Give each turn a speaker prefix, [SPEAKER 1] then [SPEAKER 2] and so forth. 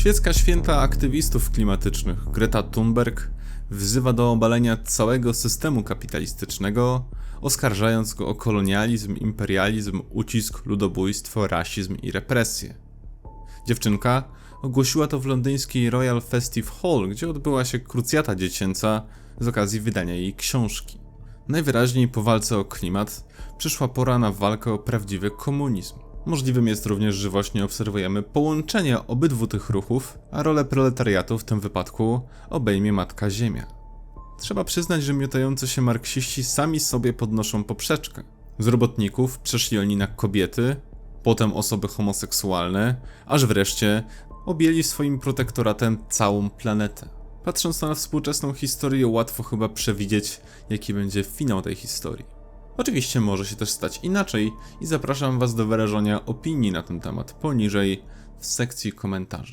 [SPEAKER 1] Świecka święta aktywistów klimatycznych Greta Thunberg wzywa do obalenia całego systemu kapitalistycznego, oskarżając go o kolonializm, imperializm, ucisk, ludobójstwo, rasizm i represję. Dziewczynka ogłosiła to w londyńskiej Royal Festive Hall, gdzie odbyła się krucjata dziecięca z okazji wydania jej książki. Najwyraźniej po walce o klimat przyszła pora na walkę o prawdziwy komunizm. Możliwym jest również, że właśnie obserwujemy połączenie obydwu tych ruchów, a rolę proletariatu w tym wypadku obejmie Matka Ziemia. Trzeba przyznać, że miotający się marksiści sami sobie podnoszą poprzeczkę. Z robotników przeszli oni na kobiety, potem osoby homoseksualne, aż wreszcie objęli swoim protektoratem całą planetę. Patrząc na współczesną historię, łatwo chyba przewidzieć, jaki będzie finał tej historii. Oczywiście może się też stać inaczej i zapraszam Was do wyrażania opinii na ten temat poniżej w sekcji komentarzy.